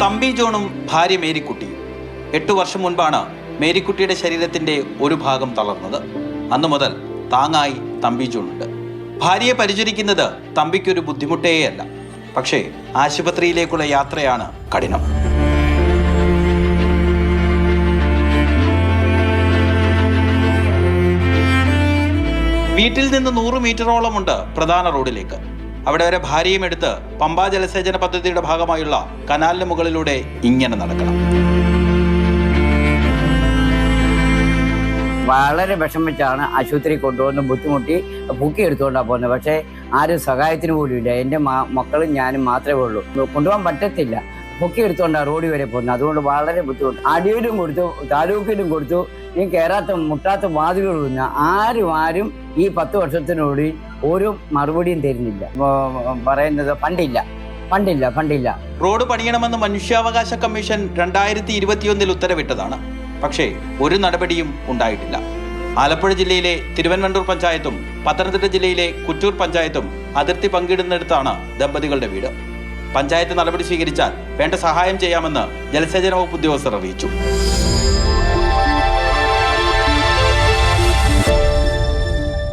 തമ്പി ജോണും ഭാര്യ മേരിക്കുട്ടിയും എട്ടു വർഷം മുൻപാണ് മേരിക്കുട്ടിയുടെ ശരീരത്തിന്റെ ഒരു ഭാഗം തളർന്നത്. അന്നു മുതൽ താങ്ങായി തമ്പി ജോണുണ്ട്. ഭാര്യയെ പരിചരിക്കുന്നത് തമ്പിക്കൊരു ബുദ്ധിമുട്ടേയല്ല. പക്ഷേ ആശുപത്രിയിലേക്കുള്ള യാത്രയാണ് കഠിനം. വീട്ടിൽ നിന്ന് നൂറ് മീറ്ററോളമുണ്ട് പ്രധാന റോഡിലേക്ക്. അവിടെ വരെ ഭാര്യയും എടുത്ത് പമ്പാ ജലസേചന പദ്ധതിയുടെ ഭാഗമായുള്ള കനാലിന് മുകളിലൂടെ ഇങ്ങനെ നടക്കണം. വളരെ വിഷമിച്ചാണ് ആശുപത്രി കൊണ്ടുവന്ന് ബുദ്ധിമുട്ടി ബുക്കി എടുത്തുകൊണ്ടാണ് പോകുന്നത്. പക്ഷേ ആരും സഹായത്തിന് പോലും ഇല്ല. എന്റെ മക്കളും ഞാനും മാത്രമേ ഉള്ളൂ. കൊണ്ടുപോകാൻ പറ്റത്തില്ല. ബുക്കി എടുത്തുകൊണ്ടാണ് റോഡ് വരെ പോകുന്നത്. അതുകൊണ്ട് വളരെ ബുദ്ധിമുട്ട്. അടിയിലും കൊടുത്തു താലൂക്കിലും കൊടുത്തു. ഈ കയറാത്ത മുട്ടാത്ത വാതിലുകൾ ആരും ആരും ഈ പത്ത് വർഷത്തിനുള്ളിൽ ഒരു മറുപടിയും തരുന്നില്ല. പറയുന്നത് പണ്ടില്ല. പണ്ടില്ല പണ്ടില്ല. റോഡ് പണിയണമെന്ന് മനുഷ്യാവകാശ കമ്മീഷൻ രണ്ടായിരത്തി ഇരുപത്തിയൊന്നിൽ ഉത്തരവിട്ടതാണ്. പക്ഷേ ഒരു നടപടിയും ഉണ്ടായിട്ടില്ല. ആലപ്പുഴ ജില്ലയിലെ തിരുവനന്തപുരം പഞ്ചായത്തും പത്തനംതിട്ട ജില്ലയിലെ കുറ്റൂർ പഞ്ചായത്തും അതിർത്തി പങ്കിടുന്നിടത്താണ് ദമ്പതികളുടെ വീട്. പഞ്ചായത്ത് നടപടി സ്വീകരിച്ചാൽ വേണ്ട സഹായം ചെയ്യാമെന്ന് ജലസേചന വകുപ്പ് ഉദ്യോഗസ്ഥർ അറിയിച്ചു.